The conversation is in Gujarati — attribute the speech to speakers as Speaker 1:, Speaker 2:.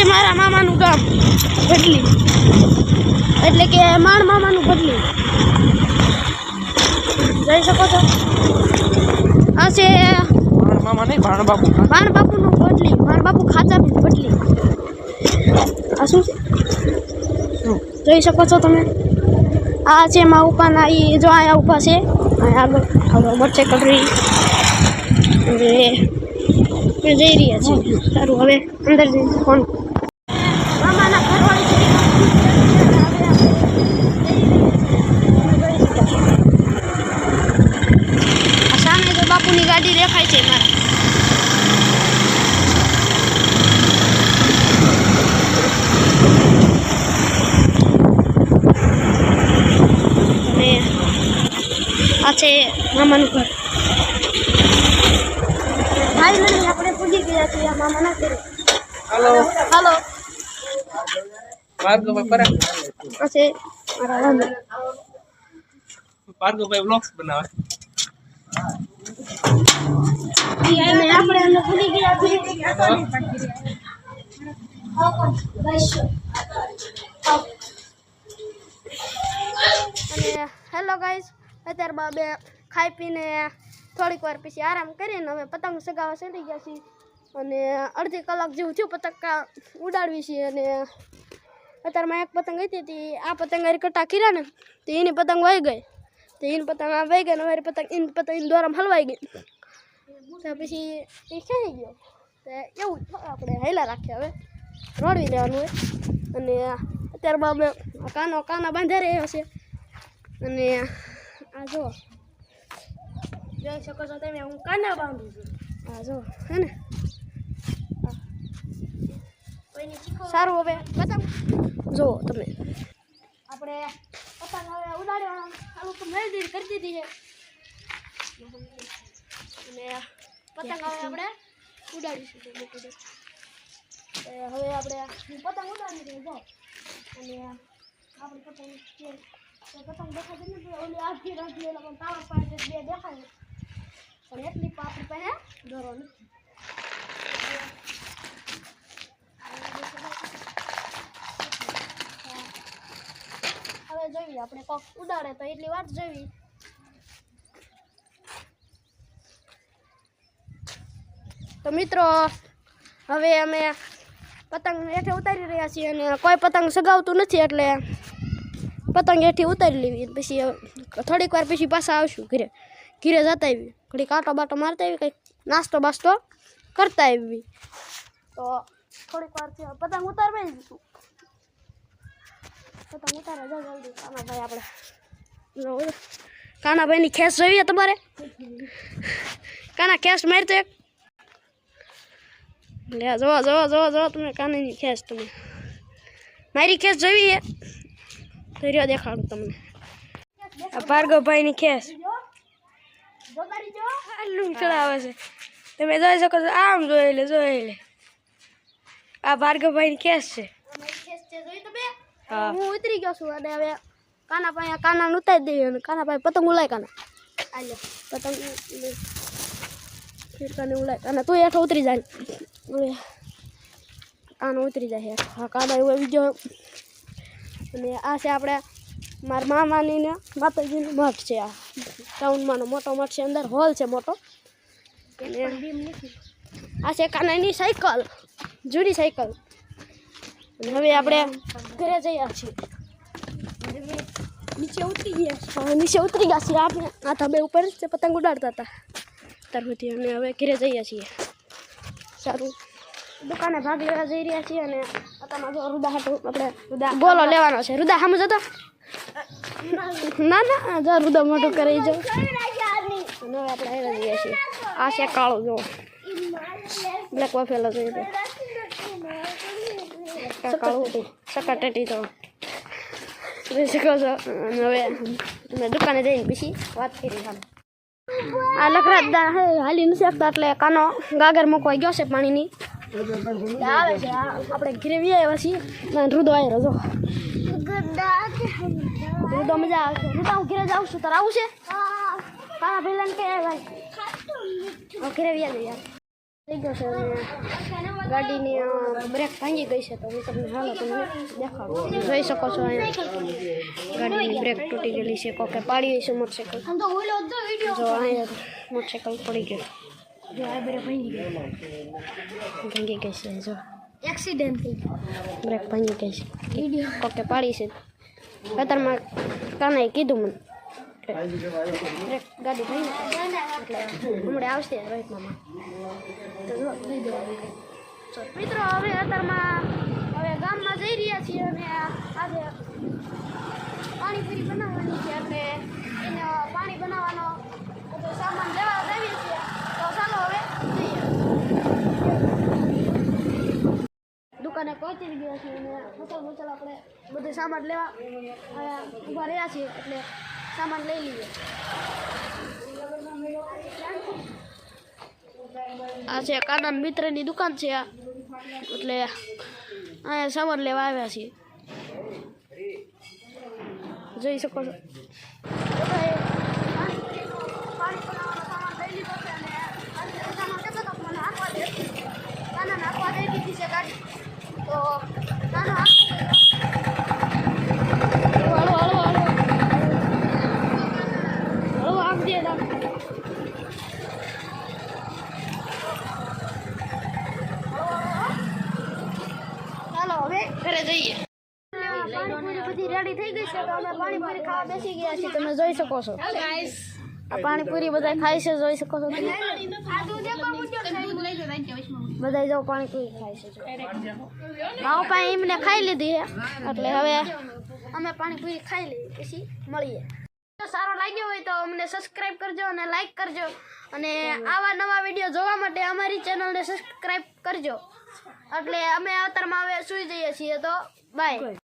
Speaker 1: છે મારા મામાનું ગામ ભડલી. એટલે કે માણ મામાનું ભડલી. જઈ શકો છો? આ છે
Speaker 2: ભાણ મામા નહીં ભાણ બાપુ.
Speaker 1: માણ બાપુનું ભટલી માણ બાપુ ખાચા ભટલી આ શું છે? જોઈ શકો છો તમે? આ છે મા ઉપાના એ જો અહીંયા ઊભા છે. અહીંયા આગળ આગળ વચ્ચે અને જઈ રહ્યા છે સારું હવે અંદર જઈને ફોન મામાના ઘરવાળી આ સામે જો બાપુની ગાડી દેખાય છે મારા. આ છે મામાનું ઘર. ફાઇનલી આપણે પૂજી ગયા છીએ મામાના ઘરે.
Speaker 2: હલો
Speaker 1: હાલો
Speaker 2: ભાર્ગવભાઈ પરા
Speaker 1: આ છે મારા વાંદો
Speaker 2: ભાર્ગવભાઈ વ્લોગ્સ બનાવે
Speaker 1: અને આપણે અંદર પૂજી ગયા છીએ અને હેલો ગાઈસ અત્યારમાં બે ખાઈ પીને થોડીક વાર પછી આરામ કરીને હવે પતંગ સગાવા ચડી ગયા છીએ અને અડધી કલાક જેવું થયું પતંગ કા- ઉડાડવી છીએ અને અત્યારમાં એક પતંગ હતી તે આ પતંગ હારી કટા કર્યા ને તો એની પતંગ વહી ગઈ. તો એની પતંગ આ વહી ગઈ ને અમારી પતંગ એની પતંગ એની દોરામાં હલવાઈ ગઈ. તો પછી એ ખેંચી ગયો. તો એવું આપણે હેલા રાખીએ હવે. રોડવી દેવાનું હોય. અને અત્યારમાં અમે કાનો કાના બાંધ્યા રહ્યો છે અને આ જો જોઈ શકો છો તમે, હું કાના બાંધું છું. આ જો હે ને. સારું હવે પતંગ જુઓ તમે આપણે પતંગ હવે ઉડાડવાનું ચાલુ તો મેં દીધી કરી દીધી છે અને પતંગ હવે આપણે ઉડાડીશું તો મૂકી દે તો હવે આપણે પતંગ ઉડાડી દઈએ જો અને આપણે પતંગ છે તો પતંગ દેખાતી નથી ઓલી આખી રાખી એટલે પણ તારા પાસે બે દેખાય પણ એટલી પા આપણી પાસે દોરો નથી હવે જોઈએ આપણે કોક ઉડાડે તો એટલી વાત જોવી. તો મિત્રો, હવે અમે પતંગ હેઠે ઉતારી રહ્યા છીએ અને કોઈ પતંગ સગાવતું નથી એટલે પતંગ હેઠી ઉતારી લેવી. પછી થોડીક વાર પછી પાછા આવશું ઘરે. ઘરે જતા આવી ઘડી કાંટો બાટો મારતા આવી કંઈક નાસ્તો બાસ્તો કરતા આવી તો થોડીક વાર પતંગ ઉતારવા જ જાઓ જલ્દી. કાનાભાઈ આપણે કાનાભાઈની ખેસ જોઈએ તમારે? કાના ખેસ મારી તો એક. લે જો જો જો જો તમે કાનાની ખેસ તમે. મારી ખેસ છે? તો રહ્યો દેખાડું તમને. આ ભાર્ગવભાઈની ખેસ. આલું ચડાવે છે. તમે જોઈ શકો છો, આમ જોઈ લે જોઈ લે. આ ભાર્ગવભાઈની ખેસ છે. હા. ઉતરી ગયો છું અને હવે કાના પાસે કાના ઉતારી દઈએ અને કાના પાસે પતંગ ઉલાય કાના. પતંગ કાને ઉલાય. કાના તું હેઠો ઉતરી જાય કાનો ઉતરી જાય હા કાના એવો બીજો. અને આ છે આપણે મારા મામાની ને માતાજીનું મઠ છે આ. ટાઉનમાંનો મોટો મઠ છે અંદર હોલ છે મોટો. અને આ છે કાનાની સાયકલ. જૂની સાયકલ. હવે આપણે ઘરે જઈએ છીએ. નીચે ઉતરી ગયા હા નીચે ઉતરી ગયા છીએ. આપણે આ ધાબે ઉપર જ પતંગ ઉડાડતા હતા. ત્યાર સુધી અને હવે ઘરે જઈએ છીએ. સારું. દુકાને ભાગ લેવા જઈ રહ્યા છીએ અને અત્યારમાં જો રુદા હાટું આપણે બોલો લેવાનો છે. રુદા સામે જતો? ના ના જો રુદા મોટું કરી જાઉં અને હવે આપણે હેરા જઈએ છીએ. આ છે કાળો જો બ્લેક વાફેલો જોઈએ તો કાળું હતું સકાટેટી તો શકો છો હવે અમે દુકાને જઈને પછી વાત કરી હાલ આ લખરાજદા હે હાલી નથી શકતા એટલે કાનો ગાગર મૂકવા ગયો છે પાણીની આવે છે આપણે ઘરે વી આવ્યા છીએ રુદો આવ્યો જો રુદો મજા આવશે રુદા હું ઘેરે જાઉં છું તારે આવું છે કાના ભાઈ કે ભાઈ હવે આવી યાર થઈ ગયો છે અને ગાડીની બ્રેક ભાંગી ગઈ છે તો હું તમને હાલો તમને દેખાડું. જોઈ શકો છો અહીંયા. ગાડીની બ્રેક તૂટી ગયેલી છે. કોકે પાડી છે મોટરસાઇકલ. જો અહીંયા મોટરસાઇકલ પડી ગયો. જો આ બ્રેક ભાંગી ગઈ. ભાંગી ગઈ છે જો. એક્સિડન્ટ બ્રેક ભાંગી ગઈ છે. કોકે પાડી છે. ખેતરમાં કાને કીધું મને. આવશે મિત્રો, હવે અત્યારમાં હવે ગામમાં જઈ રહ્યા છીએ અને આજે પાણીપુરી બનાવવાની છે, એટલે એને પાણી બનાવવાનો બધો સામાન લેવા જઈએ છીએ. તો ચાલો હવે દુકાને પહોંચી ગયા છીએ અને મસાલો મસાલો આપણે બધો સામાન લેવા ઊભા રહ્યા છીએ, એટલે સામાન લઈ લઈએ. આ છે કાના મિત્રની દુકાન છે આ. એટલે અહીંયા સામાન લેવા આવ્યા છીએ. જઈ શકો છો. દે નાખવા દઈ દીધી છે ગાડી. તો હળવો હળવો હળવો હળવો આગ દે દાદા ચાલો હવે ઘરે જઈએ પાણીપુરી બધી રેડી થઈ ગઈ છે તો અમે પાણીપુરી ખાવા બેસી ગયા છીએ. તમે જોઈ શકો છો. આ પાણીપુરી બધા ખાય છે જોઈ શકો છો બધા જો પાણીપુરી ખાય છે માવો પાસે એમને ખાઈ લીધી એટલે હવે અમે પાણીપુરી ખાઈ લઈએ પછી મળીએ. સારો લાગ્યો હોય તો અમને સબસ્ક્રાઇબ કરજો અને લાઈક કરજો. અને આવા નવા વીડિયો જોવા માટે અમારી ચેનલને સબસ્ક્રાઇબ કરજો. એટલે અમે અત્યારમાં હવે સુઈ જઈએ છીએ તો બાય